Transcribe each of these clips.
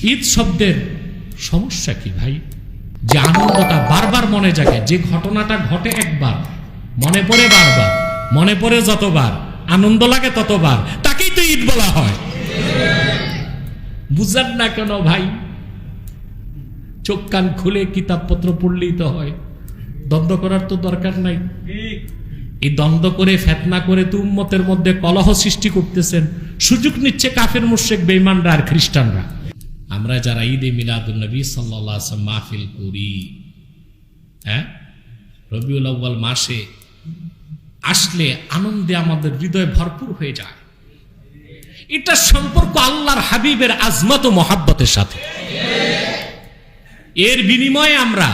ঈদ শব্দের সমস্যা কি ভাই? যে আনন্দটা বারবার মনে জাগে, যে ঘটনাটা ঘটে একবার, মনে পড়ে বারবার, মনে পড়ে যতবার, আনন্দ লাগে ততবার, তাকেই তো ঈদ বলা হয়। বুঝান না কেন ভাই? চোখ কান খুলে কিতাবপত্র পড়লেই তো হয়। দ্বন্দ্ব করার তো দরকার নাই। এই দ্বন্দ্ব করে, ফেতনা করে তো উম্মতের মধ্যে কলহ সৃষ্টি করতেছেন। সুযোগ নিচ্ছে কাফের মুশেক বেইমানরা আর খ্রিস্টানরা। আমরা যারা ঈদে মিলাদুল নবী সাল্লাহ মাহফিল করি হ্যাঁ? রবিউল আউ্বাল মাসে আসলে আনন্দে আমাদের হৃদয় ভরপুর হয়ে যায়। এটা সম্পর্ক আল্লাহর হাবিবের আজমত ও মহাব্বতের সাথে। এর বিনিময়ে আমরা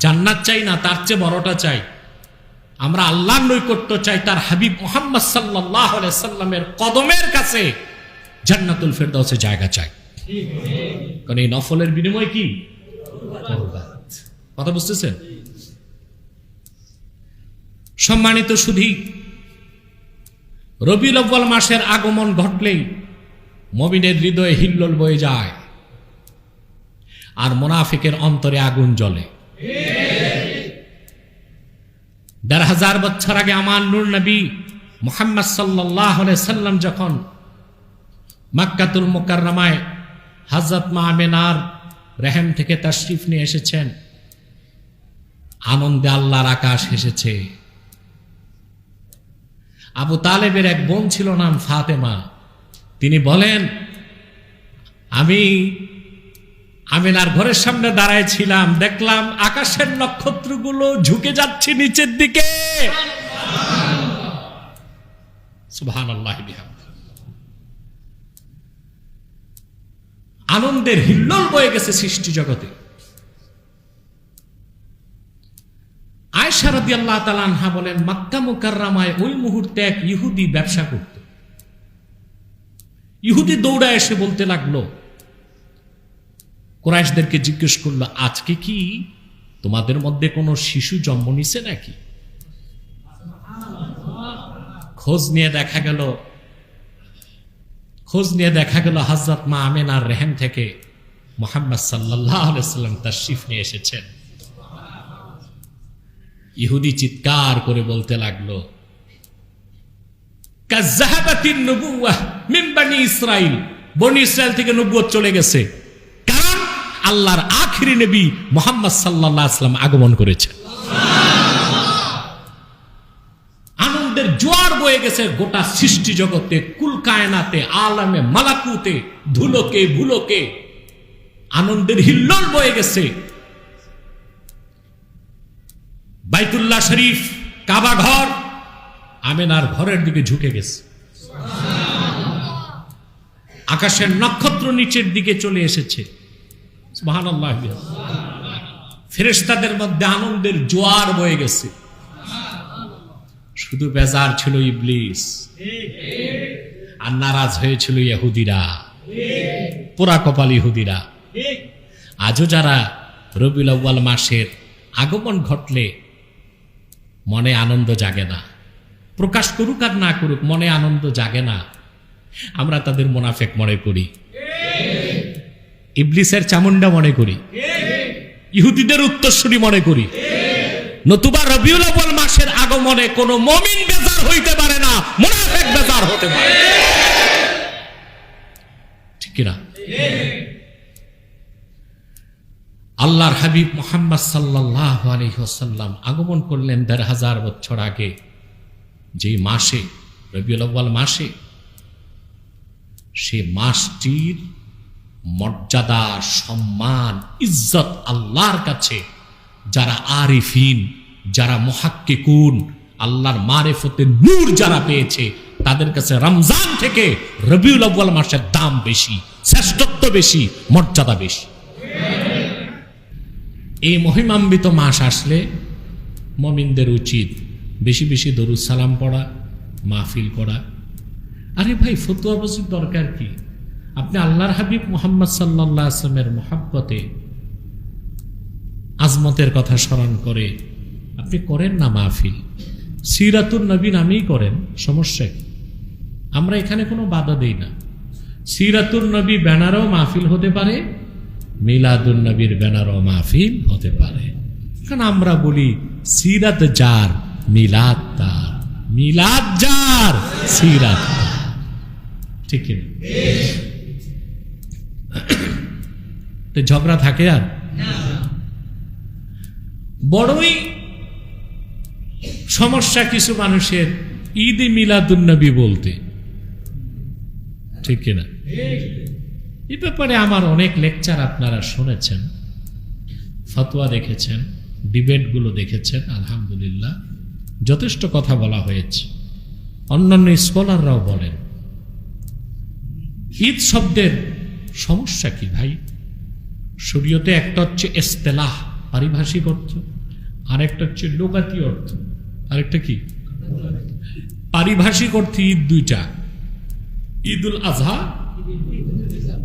জান্নাত চাই না, তার চেয়ে বড়টা চাই। আমরা আল্লাহর নৈকট্য চাই, তার হাবিব মোহাম্মদ সাল্লাহ সাল্লামের কদমের কাছে জান্নাতুল ফেরদাউসে জায়গা চাই। কারণ এই নফলের বিনিময় কি? কথা বুঝতেছেন? সম্মানিত সুধী, রবিউল আব্বাল মাসের আগমন ঘটলেই মমিনের হৃদয়ে হিল্লোল বয়ে যায় আর মোনাফিকের অন্তরে আগুন জ্বলে। দেড় হাজার বছর আগে আমার নূর নবী মোহাম্মদ সাল্লাহ সাল্লাম যখন মাক্কাতুল মোকাররমায় হাজরত মা আমেনার রেহেম থেকে তাশরিফ নিয়ে এসেছেন। আনন্দে আল্লাহর আকাশ এসেছে। আবু তালেবের এক বোন ছিল নাম ফাতেমা। তিনি বলেন, আমি আমিনার ঘরের সামনে দাঁড়ায় ছিলাম, দেখলাম আকাশের নক্ষত্রগুলো ঝুঁকে যাচ্ছে নিচের দিকে। সুবহানাল্লাহি। আনন্দের হিল্লোল বয়ে গেছে সৃষ্টি জগতে। আয়সা রাদি আল্লাহ তালানহা বলেন, মাক্কা মুকাররামায় ওই মুহূর্তে এক ইহুদি ব্যবসা করত। ইহুদি দৌড়া এসে বলতে লাগল, কোরাইশদেরকে জিজ্ঞেস করল, আজকে কি তোমাদের মধ্যে কোনো শিশু জন্ম নিছে নাকি? খোঁজ নিয়ে দেখা গেল খোঁজ নিয়ে দেখা গেল হজরত মা আমেনার রেহেম থেকে মোহাম্মদ সাল্লাহ সাল্লাম তার শিফ নিয়ে এসেছেন। ইহুদি চিৎকার করে বলতে লাগল ইসরাইল। বনি থেকে চলে গেছে। কারণ আল্লাহর আখিরি নবী মোহাম্মদ সাল্লাল্লাহু আলাইহি সাল্লাম আগমন করেছেন। বয়ে গেছে গোটা সৃষ্টি জগতে, কুল কায়নাতে, আলামে, মালাকুতে, ধুলোকে, ভুলোকে। আনন্দের হিল্লোল বয়ে গেছে। বাইতুল্লাহ শরীফ, কাবা ঘর, আমেনার ঘরের দিকে ঝুঁকে গেছে। আকাশের নক্ষত্র নিচের দিকে চলে এসেছে। সুবহানাল্লাহ। ফেরেশতাদের মধ্যে আনন্দের জোয়ার বয়ে গেছে। শুধু বেজার ছিল ইবলিস। আর নারাজ হয়েছিল ইহুদিরা। পোড়া কপাল ইহুদিরা। আজও যারা রবিউল আউ্বাল মাসের আগমন ঘটলে মনে আনন্দ জাগে না। প্রকাশ করুক আর না করুক, মনে আনন্দ জাগে না। আমরা তাদের মোনাফেক মনে করি। ইবলিসের চামুন্ডা মনে করি। ইহুদিদের উত্তরসূরি মনে করি। নতুবা রবিউল আউ্বাল আগমনে কোনো মমিন বেজার হইতে পারে না, মোনাফেক বেজার হতে পারে। ঠিক কিনা? আল্লাহর হাবিব মোহাম্মদ সাল্লাহ আলহিহাসাল্লাম আগমন করলেন দেড় হাজার বছর আগে যে মাসে, রবিউল আউ্বাল মাসে, সে মাসটির মর্যাদা, সম্মান, ইজ্জত আল্লাহর কাছে, যারা আরিফিন যারা মহাক্কিকুন, আল্লাহর মারেফতে নূর যারা পেয়েছে, তাদের কাছে রমজান থেকে রবিউল আউ্বাল মাসের দাম বেশি, শ্রেষ্ঠত্ব বেশি, মর্যাদা বেশি। এই মহিমান্বিত মাস আসলে মমিনদের উচিত বেশি বেশি দরুদ সালাম পড়া, মাহফিল করা। আরে ভাই, ফতুয়া বসির দরকার কি? আপনি আল্লাহর হাবিব মোহাম্মদ সাল্লাহ আসলামের মহাব্বতে আজমতের কথা স্মরণ করে আপনি করেন না মাহফিল? সিরাতুর নবী নামেই করেন, সমস্যা কি? আমরা এখানে কোনো বাধা দেই না। সিরাতুর নবী ব্যানারও মাহফিল হতে পারে, মিলাদুন নবীর ব্যানারও মাহফিল হতে পারে। কারণ আমরা বলি, সিরাত যার, মিলাদ তার। মিলাদ যার, সিরাত ঠিক ঝগড়া থাকে আর? বড়ই সমস্যা কিছু মানুষের ঈদ মিলাদুন্নবী বলতে। ঠিক কিনা? এ ব্যাপারে আমার অনেক লেকচার আপনারা শুনেছেন, ফতোয়া দেখেছেন, ডিবেটগুলো দেখেছেন, আলহামদুলিল্লাহ, যথেষ্ট কথা বলা হয়েছে। অন্যান্য স্কলাররাও বলেন, ঈদ শব্দের সমস্যা কি ভাই? শরীয়তে একটা হচ্ছে এস্তেলাহ, পারিভাষিক অর্থ, আরেকটা হচ্ছে লোকাতি অর্থ। আরেকটা কি? পারিভাষিক অর্থে ঈদ দুইটা। ঈদ উল আজহা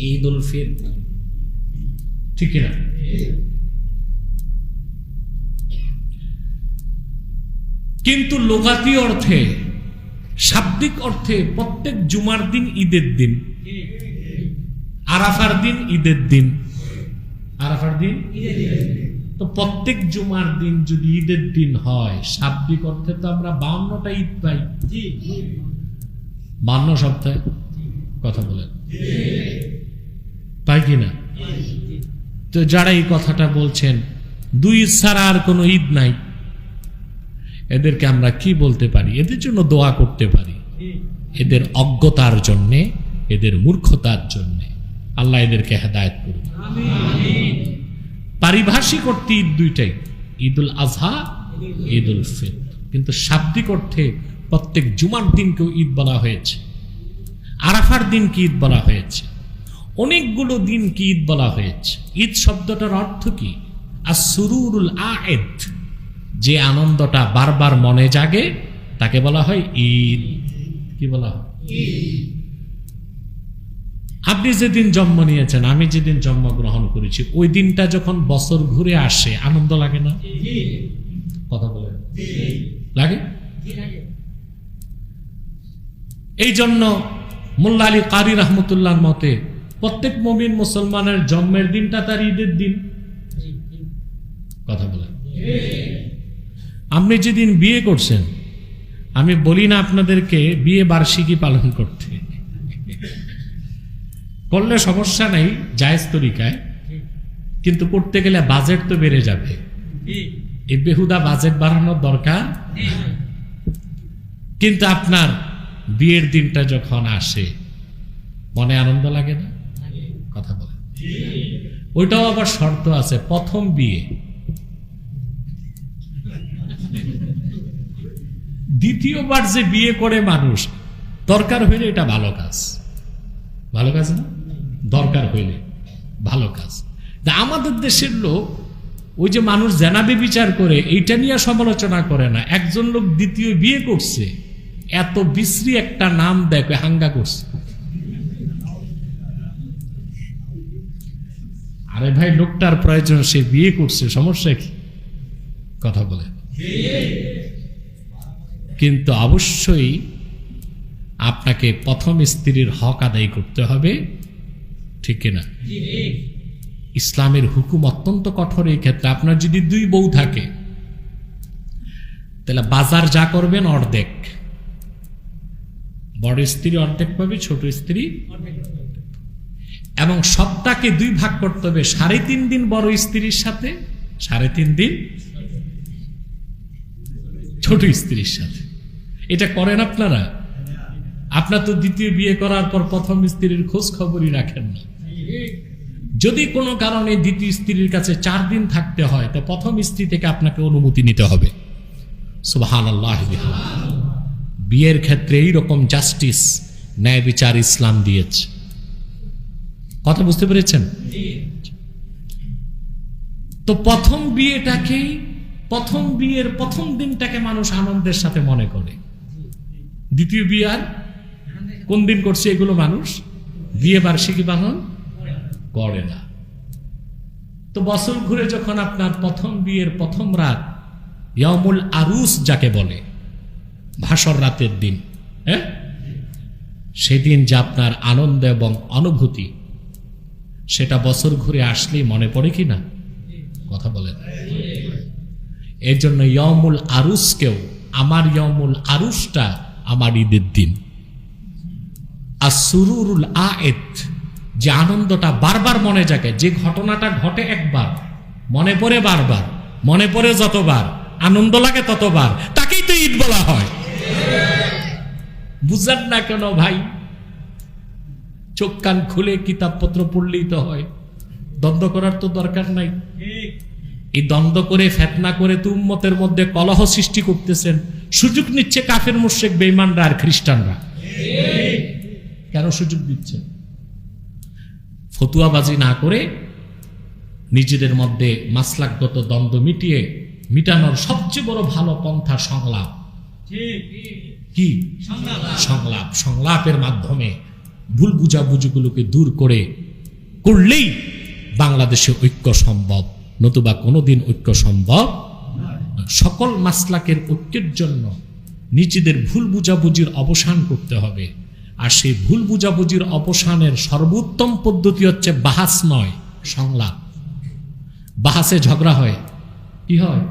ঈদ উল ফির ঠিক না কিন্তু লোকাতি অর্থে শাব্দিক অর্থে প্রত্যেক জুমার দিন ঈদের দিন। আরাফার দিন ঈদের দিন। আরাফার দিন? তো প্রত্যেক জুমার দিন যদি ঈদের দিন হয় শাব্দিক অর্থে তো আমরা বাউন্নটা ঈদ পাই। বান্ন সপ্তাহে? কথা বলেন। পাই কিনা তো যারা এই কথাটা বলছেন দুই ঈদ ছাড়া আর কোনো ঈদ নাই। এদেরকে আমরা কি বলতে পারি? এদের জন্য দোয়া করতে পারি। এদের অজ্ঞতার জন্যে এদের মূর্খতার জন্যে। আল্লাহ এদেরকে হেদায়ত করুন পারিভাষিক অর্থে ঈদ দুইটাই। ঈদুল আজহা, ঈদুল ফিতর। কিন্তু শাব্দিক অর্থে প্রত্যেক জুমার দিনকেও ঈদ বলা হয়েছে। আরাফার দিনকে ঈদ বলা হয়েছে। অনেকগুলো দিনকে ঈদ বলা হয়েছে। ঈদ শব্দটার অর্থ কি? আর সুরুরুল আয়েদ। যে আনন্দটা বারবার মনে জাগে, তাকে বলা হয় ঈদ। কি বলা হয়? আপনি যেদিন জন্ম নিয়েছেন, আমি যেদিন জন্মগ্রহণ করেছি, ওই দিনটা যখন বছর ঘুরে আসে, আনন্দ লাগে না? কথা বলেন। লাগে? এই জন্য মোল্লা আলী কারি রহমতুল্লাহর মতে, প্রত্যেক মমিন মুসলমানের জন্মের দিনটা তার ঈদের দিন। কথা বলেন। আপনি যেদিন বিয়ে করছেন, আমি বলি না আপনাদেরকে বিয়ে বার্ষিকী পালন করতে। করলে সমস্যা নেই জায়েজ তরিকায়। কিন্তু করতে গেলে বাজেট তো বেড়ে যাবে। এই বেহুদা বাজেট বাড়ানোর দরকার? কিন্তু আপনার বিয়ের দিনটা যখন আসে মনে আনন্দ লাগে না? কথা বলে ওইটাও আবার শর্ত আছে প্রথম বিয়ে। দ্বিতীয়বার যে বিয়ে করে মানুষ দরকার হইলে এটা ভালো কাজ। ভালো কাজ না? দরকার হইলে। ভালো কাজ। তা আমাদের দেশের লোক, ওই যে মানুষ জেনাবে বিচার করে, এইটা নিয়ে সমালোচনা করে না। একজন লোক দ্বিতীয় বিয়ে করছে, এত বিশ্রী একটা নাম দেখে হাঙ্গা করছে। আরে ভাই, লোকটার প্রয়োজন, সে বিয়ে করছে, সমস্যা কি? কথা বলে। কিন্তু অবশ্যই আপনাকে প্রথম স্ত্রীর হক আদায় করতে হবে। ঠিক কিনা? ইসলামের হুকুম অত্যন্ত কঠোর এই ক্ষেত্রে। আপনার যদি দুই বউ থাকে, তাহলে বাজার যা করবেন অর্ধেক। বড় স্ত্রী অর্ধেক পাবে, ছোট স্ত্রী এবং সপ্তাহকে দুই ভাগ করতে হবে, সাড়ে তিন দিন বড় স্ত্রীর সাথে, সাড়ে তিন দিন ছোট স্ত্রীর সাথে। এটা করেন আপনারা? আপনার তো দ্বিতীয় বিয়ে করার পর প্রথম স্ত্রীর খোঁজ খবরই রাখেন না। যদি কোনো কারণে দ্বিতীয় স্ত্রীর কাছে চার দিন থাকতে হয়, তো প্রথম স্ত্রী থেকে আপনাকে অনুমতি নিতে হবে। বিয়ের ক্ষেত্রে এইরকম জাস্টিস, ন্যায় বিচার ইসলাম দিয়েছে। কথা বুঝতে পেরেছেন? তো প্রথম বিয়েটাকেই প্রথম বিয়ের প্রথম দিনটাকে মানুষ আনন্দের সাথে মনে করে। দ্বিতীয় বিয়ে আর কোন দিন করছে এগুলো মানুষ? বিয়ে বার্ষিকী পালন করে না। তো বছর ঘুরে যখন আপনার প্রথম বিয়ের প্রথম রাত ইয়মুল আরুস যাকে বলে, ভাসর রাতের দিন হ্যাঁ সেদিন যে আপনার আনন্দ এবং অনুভূতি, সেটা বছর ঘুরে আসলেই মনে পড়ে কি না? কথা বলেন। এর জন্য ইয়মুল আরুসকেও, আমার ইয়মুল আরুসটা আমার ঈদের দিন। আর সুরুরুল আয়েত যে আনন্দটা বারবার মনে জাগে, যে ঘটনাটা ঘটে একবার, মনে পড়ে বারবার, মনে পড়ে যতবার, আনন্দ লাগে ততবার, তাকেই তো ঈদ বলা হয়। বুঝলেন না কেন ভাই, চোখ কান খুলে কিতাবপত্র পড়লেই তো হয়, দ্বন্দ্ব করার তো দরকার নাই। এই দ্বন্দ্ব করে, ফেতনা করে তুম্মতের মধ্যে কলহ সৃষ্টি করতেছেন, সুযোগ নিচ্ছে কাফের মুশেক বেইমানরা আর খ্রিস্টানরা। কেন সুযোগ দিচ্ছে? ফতুয়াবাজি না করে নিজেদের মধ্যে মাসলাকগত দ্বন্দ্ব মিটিয়ে মিটানোর সবচেয়ে বড় ভালো পন্থা সংলাপ। কি? সংলাপ। সংলাপের মাধ্যমে ভুল বুঝাবুঝিগুলোকে দূর করে করলেই বাংলাদেশে ঐক্য সম্ভব, নতুবা কোনোদিন ঐক্য সম্ভব সকল মাসলাকের ঐক্যের জন্য নিজেদের ভুল বুঝাবুঝির অবসান করতে হবে। আর সেই ভুল বুঝাবুঝির অপসানের সর্বোত্তম পদ্ধতি হচ্ছে বাহাস নয় সংলাপ। বাহাসে ঝগড়া হয়। কি হয়?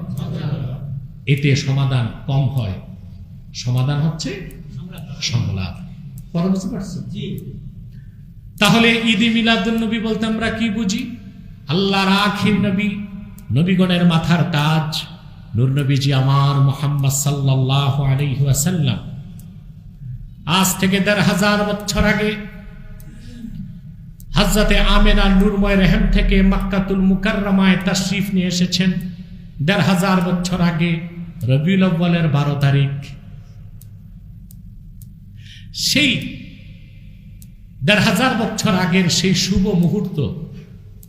এতে সমাধান কম হয়। সমাধান হচ্ছে সংলাপ। তাহলে ঈদ মিলাদুন নবী বলতে আমরা কি বুঝি? আল্লাহর আখির নবী নবীগণের মাথার তাজ। নূর নবীজি আমার মোহাম্মদ সাল্লাহ আলাইহি ওয়াসাল্লাম। আজ থেকে দেড় হাজার বছর আগে হাজরাতে আমেনা নুরময় রেহেম থেকে মাক্কাতুল মুকাররমায় তাশরিফ নিয়ে এসেছেন। দেড় হাজার বছর আগে রবিউল আব্বালের বারো তারিখ। সেই দেড় হাজার বছর আগের সেই শুভ মুহূর্ত,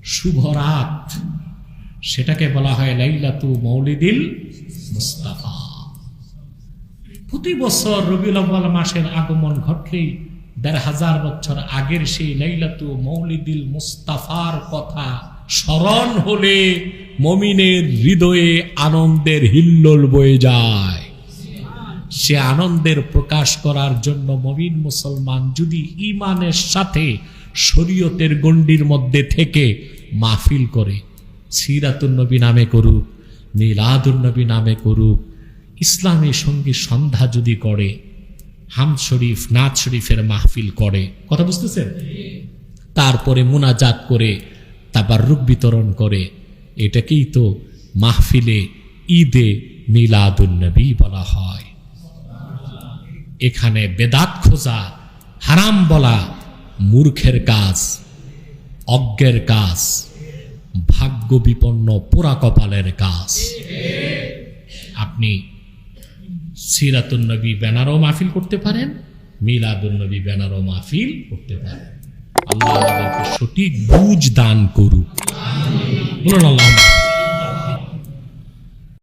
শুভ রাত, সেটাকে বলা হয় লাইলাতু মৌলিদিল মুস্তাফা। প্রতি বছর রবিউল আব্বাল মাসের আগমন ঘটলেই দেড় হাজার বছর আগের সেই লাইলাতু মৌলিদিল মুস্তাফার কথা স্মরণ হলে মমিনের হৃদয়ে আনন্দের হিল্লোল বয়ে যায়। সে আনন্দের প্রকাশ করার জন্য মমিন মুসলমান যদি ইমানের সাথে শরীয়তের গণ্ডির মধ্যে থেকে মাহফিল করে সিরাতুন্নবী নামে করুক নীলাদুন্নবী নামে করুক ইসলামী সঙ্গী সন্ধ্যা যদি করে হাম শরীফ নাথ শরীফের মাহফিল করে, কথা বুঝতেছেন? তারপরে মুনাজাত করে তারপর রূপ বিতরণ করে, এটাকেই তো মাহফিলে ঈদে মিলাদুন্নবী বলা হয়। এখানে বেদাত খোঁজা, হারাম বলা মূর্খের কাজ, অজ্ঞের কাজ ভাগ্য বিপন্ন পোড়া কপালের কাজ। আপনি সিরাতুন্নবী ব্যানারও মাহফিল করতে পারেন মিলাদুন্নবী ব্যানারও মাহফিল করতে পারেন। আল্লাহ আমাদেরকে সঠিক বুঝ দান করুক। বলুন আল্লাহ।